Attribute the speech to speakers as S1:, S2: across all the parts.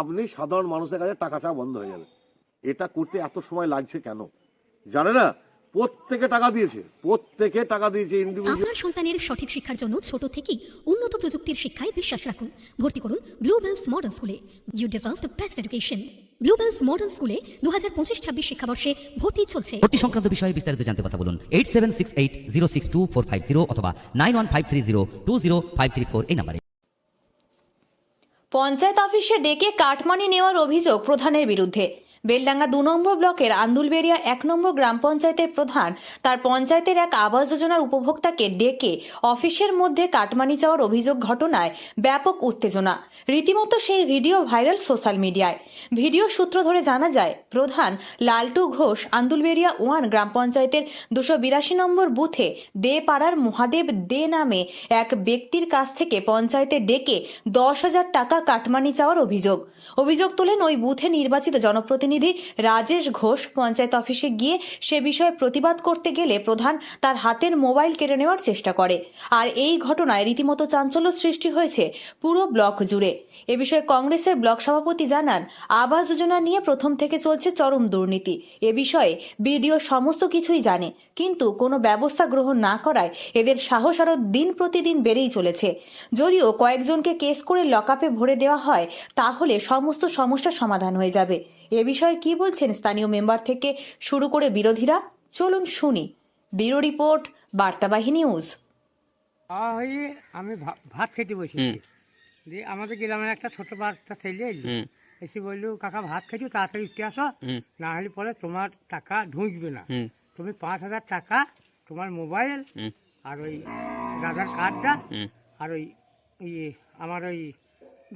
S1: আপনি সাধারণ মানুষের কাছে টাকা চাওয়া বন্ধ হয়ে যাবে। এটা করতে এত সময় লাগছে কেন? জানে না? প্রত্যেকে টাকা দিয়েছে। প্রত্যেকে টাকা দিয়েছে
S2: আপনার সন্তানের সঠিক শিক্ষার জন্য ছোট থেকেই উন্নত প্রযুক্তির শিক্ষায় বিশ্বাস রাখুন। ভর্তি করুন ব্লুবেলস মডার্ন স্কুলে you deserve the best education Bluebells modern স্কুলে দু হাজার পঁচিশ ছাব্বিশ শিক্ষাবর্ষে ভর্তি চলছে।
S3: ভর্তি সংক্রান্ত বিষয়ে বিস্তারিত জানতে কথা বলুন eight seven six eight zero six two four five zero অথবা nine one five three zero two zero five three four এই নাম্বারে।
S4: পঞ্চায়েত অফিসে ডেকে কাটমানি নেওয়ার অভিযোগ প্রধানের বিরুদ্ধে। বেলডাঙ্গা দু নম্বর ব্লকের আন্দুলবেড়িয়া এক নম্বর গ্রাম পঞ্চায়েতের প্রধান, তার পঞ্চায়েতের এক আবাস যোজনার উপভোক্তাকে ডেকে অফিসের মধ্যে কাটমানি চাওয়ার অভিযোগ ঘটনায় ব্যাপক উত্তেজনা। রীতিমতো সেই ভিডিও ভাইরাল সোশ্যাল মিডিয়ায়। ভিডিও সূত্র ধরে জানা যায়, প্রধান লালটু ঘোষ আন্দুলবেড়িয়া ওয়ান গ্রাম পঞ্চায়েতের দুশো বিরাশি নম্বর বুথে দে পাড়ার মহাদেব দে নামে এক ব্যক্তির কাছ থেকে পঞ্চায়েতে ডেকে দশ হাজার টাকা কাটমানি চাওয়ার অভিযোগ। অভিযোগ তোলেন ওই বুথে নির্বাচিত জনপ্রতিনিধি রাজেশ ঘোষ পঞ্চায়েত অফিসে গিয়ে সে বিষয়ে প্রতিবাদ করতে গেলে প্রধান তার হাতের মোবাইল কেড়ে নেওয়ার চেষ্টা করে। আর এই ঘটনায় রীতিমতো চাঞ্চল্য সৃষ্টি হয়েছে পুরো ব্লক জুড়ে। এ বিষয়ে কংগ্রেসের ব্লক সভাপতি জানান, আবাস যোজনা নিয়ে প্রথম থেকে চলছে চরম দুর্নীতি। এ বিষয়ে বিডিও সমস্ত কিছুই জানে। কিন্তু কোনো ব্যবস্থা গ্রহণ না করায় এদের সাহস আরও দিন প্রতিদিন বেড়েই চলেছে। যদিও কয়েকজনকে কেস করে লকআপে ভরে দেওয়া হয় তাহলে সমস্ত সমস্যার সমাধান হয়ে যাবে। এ বিষয়ে কি বলছেন স্থানীয় মেম্বার থেকে শুরু করে বিরোধীরা? চলুন শুনি। Bureau report Bartabahi news.
S5: আমি ভাত খেতে বসেছি। দিয়ে আমাদের গ্রামের একটা ছোট বাচ্চা ছেলে এলো। এসে বলল কাকা ভাত খেয়েছো তাড়াতাড়ি উঠে আসো। না হলে পরে তোমার টাকা ঢুকবে না। তুমি পাঁচ হাজার টাকা তোমার মোবাইল আর ওই আধার কার্ডটা আর ওই ইয়ে আমার ওই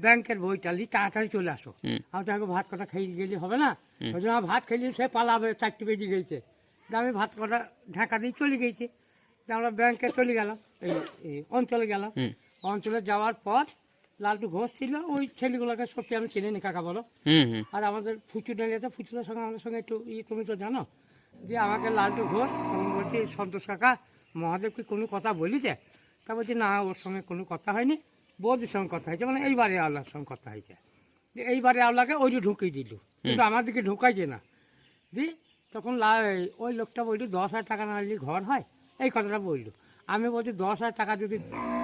S5: ব্যাংকের বইটা নিয়ে তাড়াতাড়ি চলে আসো। আমি তো ভাত কথা খেয়ে গেলে হবে না? ওই জন্য ভাত খেলে সে পালাবে চারটে বেজে গেছে। আমি ভাত কটা ঢাকা দিয়ে চলে গেছে। আমরা ব্যাংকে চলে গেলাম এই অঞ্চলে গেলাম। অঞ্চলে যাওয়ার পর লালটু ঘোষ ছিল ওই ছেলেগুলোকে সত্যি আমি চিনি নি কাকা বলো। আর আমাদের ফুচু ডালিয়াতে ফুচুদের সঙ্গে আমাদের সঙ্গে একটু ই তুমি তো জানো যে আমাকে লালটু ঘোষ তখন বলছি সন্তোষ কাকা মহাদেবকে কোনো কথা বলিছে? তা বলছি না ওর সঙ্গে কোনো কথা হয়নি বৌদির সঙ্গে কথা হয়েছে মানে এইবারে আল্লাহর সঙ্গে কথা হয়েছে। যে এইবারে আল্লাহকে ওই যে ঢুকিয়ে দিল কিন্তু আমাদেরকে ঢুকাইছে না। দি তখন লা- ওই লোকটা বলল দশ হাজার টাকা না নিলে ঘর হয়? এই কথাটা বলল। আমি বলছি দশ হাজার টাকা যদি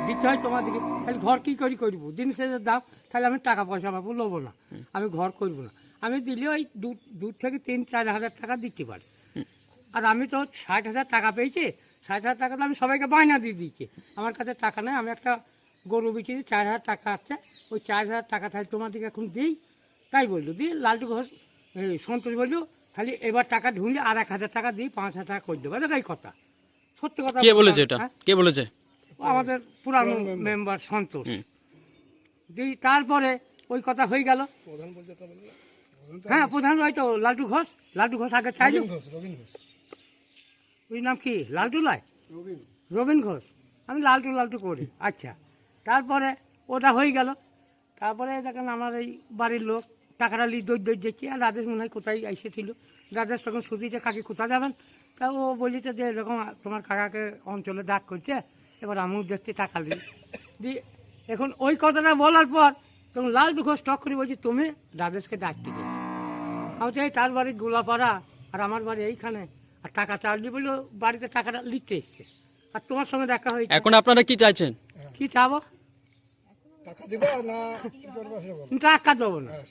S5: দিতে হয় তোমাদেরকে তাহলে ঘর কী করি করব? দিন শেষের দাম তাহলে আমি টাকা পয়সা পাবো নেব না। আমি ঘর করব না। আমি দিলে ওই দু থেকে তিন চার হাজার টাকা দিতে পারি। আর আমি তো ষাট হাজার টাকা পেয়েছি ষাট হাজার টাকা তো আমি সবাইকে বায়না দিয়ে দিচ্ছি আমার কাছে টাকা নেই আমি একটা গরু বিচি চার হাজার টাকা আছে। ওই চার হাজার টাকা তাহলে তোমাদেরকে এখন দিই তাই বলল। দিয়ে লালটু ঘোষ সন্তোষ বলল খালি এবার টাকা ঢুকলে আর এক হাজার টাকা দিই পাঁচ হাজার টাকা করে দেবো। এই কথা। সত্যি কথা
S6: কে বলেছে এটা?
S5: হ্যাঁ?
S6: কে বলেছে?
S5: আমাদের পুরানো মেম্বার। সন্তোষ। দিই তারপরে ওই কথা হয়ে গেল। হ্যাঁ প্রধান ওই তো লালটু ঘোষ লালটু ঘোষ আগে চাইল। ওই নাম কি? লালটু লয় রবীন। ঘোষ। আমি লালটু লালটু করি। আচ্ছা। তারপরে ওটা হয়ে গেল। তারপরে দেখেন আমার এই বাড়ির লোক টাকাটা লি দই দই দেখছি আর রাজেশ মনে হয় কোথায় এসেছিল? রাজেশ তখন সুদিতে কাকি কোথায় যাবেন? তা ও বলিতে যে এরকম তোমার কাকাকে অঞ্চলে ডাক করছে। এবার আমিও দেখছি টাকা দিই দিয়ে এখন ওই কথাটা বলার পর তখন লালটু ঘোষ টক করে বলছি তুমি রাজেশকে ডাকতে গেছি। আমি চাই তার বাড়ি গোলাপাড়া। আর আমার বাড়ি এইখানে। আর টাকা চাইলি বলল বাড়িতে টাকাটা লিখতে এসছে। আর তোমার সঙ্গে দেখা হয়েছে।
S6: এখন আপনারা কি চাইছেন?
S5: কি চাবো?
S7: টাকা দিবা না কি করবা সেটা বলো।
S5: টাকা দেবো না।
S7: হ্যাঁ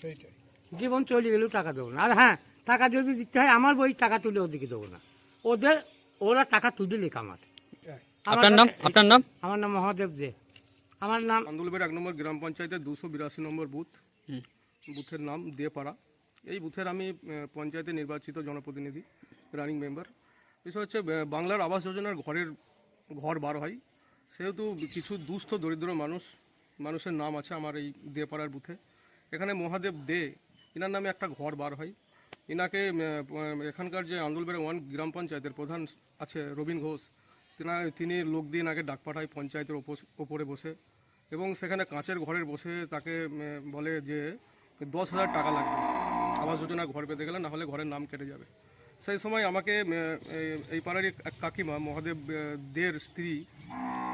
S5: জীবন চলে গেলেও টাকা দেবো না। আর হ্যাঁ টাকা যদি দিতে হয় আমার বই টাকা তুলে ওদিকে দেবো না। ওদের ওরা টাকা তুলে লেখ আমার। আমার
S6: আপনার নাম আপনার নাম?
S5: আমার নাম মহাদেব দে। আমার নাম
S8: আন্দুলবের এক নম্বর গ্রাম পঞ্চায়েতের দুশো বিরাশি নম্বর বুথ। বুথের নাম দেপাড়া। এই বুথের আমি পঞ্চায়েতে নির্বাচিত জনপ্রতিনিধি। রানিং মেম্বার বিষয় হচ্ছে বাংলার আবাস যোজনার ঘরের ঘর বার হয়। সেহেতু কিছু দুস্থ দরিদ্র মানুষ মানুষের নাম আছে আমার এই দেপাড়ার বুথে। এখানে মহাদেব দে এনার নামে একটা ঘর বার হয়। আহ, এখানকার যে আন্দুলবের ওয়ান গ্রাম পঞ্চায়েতের প্রধান আছে রবীন ঘোষ তিনা তিনি লোক দিয়ে এনাকে ডাক পাঠায় পঞ্চায়েতের ওপরে বসে। এবং সেখানে কাঁচের ঘরের বসে তাকে বলে যে দশ হাজার টাকা লাগবে। আবাস যোজনা ঘর পেতে গেলে না হলে ঘরের নাম কেটে যাবে। সেই সময় আমাকে এই- পাড়ারই এক কাকিমা, মহাদেব দের স্ত্রী,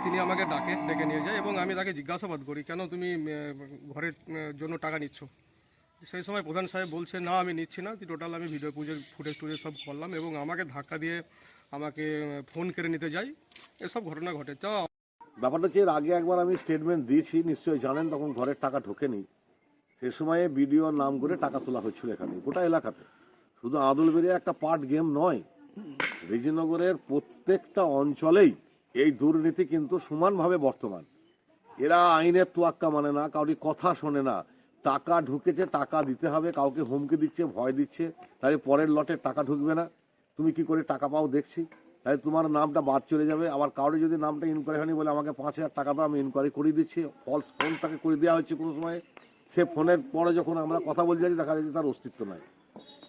S8: তিনি আমাকে ডাকে, ডেকে নিয়ে যায় এবং আমি তাকে জিজ্ঞাসাবাদ করি, কেন তুমি ঘরের জন্য টাকা নিচ্ছ? সেই সময় প্রধান সাহেব বলছে, না, আমি নিচ্ছি না, টোটাল আমি ভিডিও পুজোর ফুটেজ, টুটেজ সব করলাম এবং আমাকে ধাক্কা দিয়ে আমাকে ফোন কেড়ে নিতে যাই। এসব ঘটনা ঘটে। তো
S1: ব্যাপারটা হচ্ছে, এর আগে একবার আমি স্টেটমেন্ট দিয়েছি, নিশ্চয়ই জানেন, তখন ঘরের টাকা ঢোকেনি। সে সময়ে বিডিওর নাম করে টাকা তোলা হচ্ছিল এখানে, গোটা এলাকাতে। শুধু আদলবেরিয়া একটা পার্ট গেম নয় রেজিনগরের প্রত্যেকটা অঞ্চলেই এই দুর্নীতি কিন্তু সমানভাবে বর্তমান। এরা আইনের তোয়াক্কা মানে না, কাউরি কথা শোনে না। টাকা ঢুকেছে, টাকা দিতে হবে, কাউকে হুমকি দিচ্ছে, ভয় দিচ্ছে, তাহলে পরের লটে টাকা ঢুকবে না। তুমি কি করে টাকা পাও দেখছি। তাহলে তোমার নামটা বাদ চলে যাবে, আবার কাউরে যদি নামটা ইনকোয়ারি হয়নি বলে আমাকে পাঁচ হাজার টাকা দাও, আমি ইনকোয়ারি করিয়ে দিচ্ছি। ফলস ফোন তাকে করে দেওয়া হচ্ছে কোনো সময়। সে ফোনের পরে যখন আমরা কথা বলতে যাচ্ছি, দেখা যাচ্ছে তার অস্তিত্ব নাই।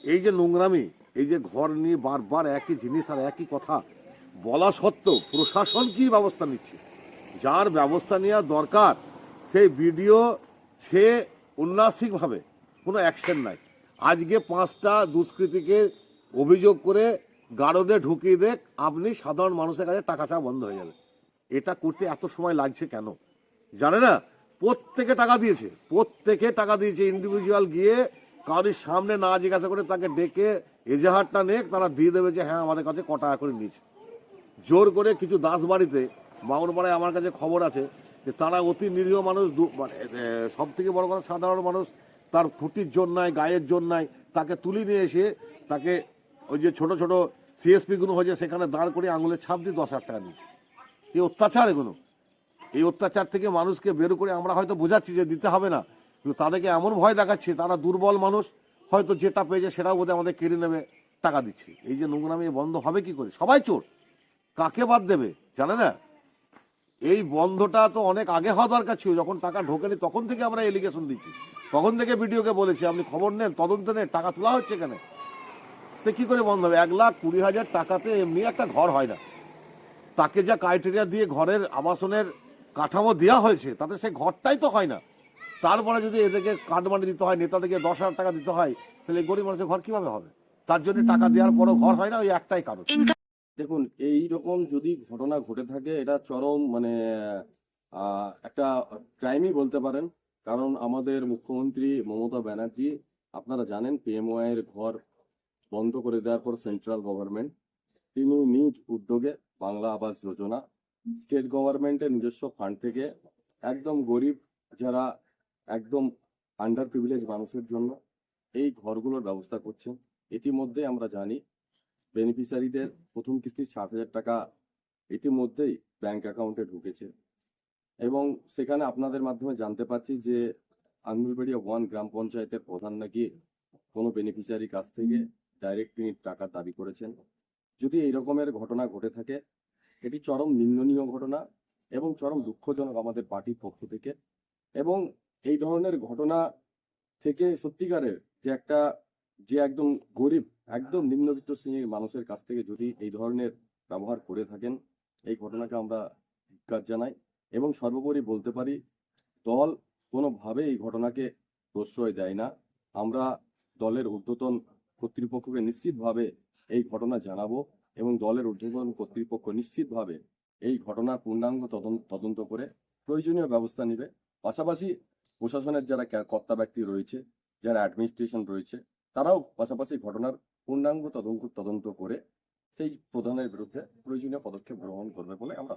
S1: এই যে নোংরামি, এই যে ঘর নিয়ে বারবার একই জিনিস আর একই কথা, বলা সত্ত্বেও প্রশাসন কি ব্যবস্থা নিচ্ছে? যার ব্যবস্থা নেওয়া দরকার, সেই ভিডিও সে উল্লাসিকভাবে কোনো অ্যাকশন নাই। আজকে পাঁচটা দুষ্কৃতীকে অভিযোগ করে গারদে ঢুকিয়ে দেখ, আপনি সাধারণ মানুষের কাছে টাকা চাওয়া বন্ধ হয়ে যাবে। এটা করতে এত সময় লাগছে কেন? জানে না? প্রত্যেকে টাকা দিয়েছে, প্রত্যেকে টাকা দিয়েছে। ইন্ডিভিজুয়াল গিয়ে কারোর সামনে না জিজ্ঞাসা করে তাকে ডেকে এজাহারটা নেক, তারা দিয়ে দেবে যে হ্যাঁ আমাদের কাছে ক টাকা করে নিয়েছে। জোর করে কিছু দাস বাড়িতে মামুরপাড়ায় আমার কাছে খবর আছে যে, তারা অতি নিরীহ মানুষ মানে সব থেকে বড় কথা সাধারণ মানুষ, তার ফুটির জোর নাই, গায়ের জোর নাই, তাকে তুলি নিয়ে এসে তাকে ওই যে ছোট ছোট সিএসপি গুলো হয়েছে, সেখানে দাঁড় করে আঙুলের ছাপ দিয়ে দশ হাজার টাকা দিয়েছে। এই অত্যাচার এগুলো। এই অত্যাচার থেকে মানুষকে বের করে আমরা হয়তো বোঝাচ্ছি যে, দিতে হবে না। কিন্তু তাদেরকে এমন ভয় দেখাচ্ছে, তারা দুর্বল মানুষ, হয়তো যেটা পেয়েছে সেটাও বোধহয় আমাদের কেড়ে নেবে, টাকা দিচ্ছে। এই যে নোংরামি বন্ধ হবে কি করে? সবাই চোর। কাকে বাদ দেবে? জানে না? এই বন্ধটা তো অনেক আগে হওয়া দরকার ছিল, যখন টাকা ঢোকেনি তখন থেকে আমরা এলিগেশন দিচ্ছি তখন থেকে ভিডিওকে বলেছি, আপনি খবর নেন, তদন্ত নেন, টাকা তোলা হচ্ছে এখানে তো কি করে বন্ধ হবে? এক লাখ কুড়ি হাজার টাকাতে এমনি একটা ঘর হয় না। তাকে যা ক্রাইটেরিয়া দিয়ে ঘরের আবাসনের কাঠামো দেওয়া হয়েছে, তাতে সে ঘরটাই তো হয় না। তারপরে যদি এদেরকে কাটমানি দিতে হয় নেতাদেরকে দশ হাজার টাকা দিতে হয় তাহলে গরিব মানুষের ঘর কীভাবে হবে? তার জন্য টাকা দেওয়ার পরও ঘর হয় না ওই একটাই কারণ।
S6: দেখুন এই রকম যদি ঘটনা ঘটে থাকে এটা চরম মানে একটা ক্রাইমই বলতে পারেন। কারণ আমাদের মুখ্যমন্ত্রী মমতা ব্যানার্জি আপনারা জানেন পিএমওআই এর ঘর বন্ধ করে দেওয়ার পর সেন্ট্রাল গভর্নমেন্ট তিনি নিজ উদ্যোগে বাংলা আবাস যোজনা স্টেট গভর্নমেন্টের নিজস্ব ফান্ড থেকে একদম গরিব যারা একদম আন্ডার প্রিভিলেজ মানুষের জন্য এই ঘরগুলোর ব্যবস্থা করছেন। ইতিমধ্যে আমরা জানি বেনিফিশিয়ারিদের প্রথম কিস্তির ষাট হাজার টাকা ইতিমধ্যেই ব্যাংক অ্যাকাউন্টে ঢুকেছে। এবং সেখানে আপনাদের মাধ্যমে জানতে পারছি যে আঙ্গুলবেড়িয়া ওয়ান গ্রাম পঞ্চায়েতের প্রধান নাকি কোনো বেনিফিশিয়ারি কাছ থেকে ডাইরেক্ট তিনি টাকা দাবি করেছেন। যদি এই রকমের ঘটনা ঘটে থাকে এটি চরম নিন্দনীয় ঘটনা এবং চরম দুঃখজনক আমাদের পার্টির পক্ষ থেকে। এবং এই ধরনের ঘটনা থেকে সত্যিকারের যে একটা, যে একদম গরিব, একদম নিম্নবিত্ত শ্রেণির মানুষের কাছ থেকে যদি এই ধরনের ব্যবহার করে থাকেন, এই ঘটনাকে আমরা ধিক্কার জানাই এবং সর্বোপরি বলতে পারি, দল কোনোভাবে এই ঘটনাকে প্রশ্রয় দেয় না। আমরা দলের ঊর্ধ্বতন কর্তৃপক্ষকে নিশ্চিতভাবে এই ঘটনা জানাব এবং দলের ঊর্ধ্বতন কর্তৃপক্ষ নিশ্চিতভাবে এই ঘটনার পূর্ণাঙ্গ তদন্ত তদন্ত করে প্রয়োজনীয় ব্যবস্থা নেবে। পাশাপাশি প্রশাসনের যারা কর্তা ব্যক্তি রয়েছে, যারা অ্যাডমিনিস্ট্রেশন রয়েছে, তারাও পাশাপাশি ঘটনার পূর্ণাঙ্গ তদন্ত তদন্ত করে সেই প্রধানের বিরুদ্ধে প্রয়োজনীয় পদক্ষেপ গ্রহণ করবে বলে আমরা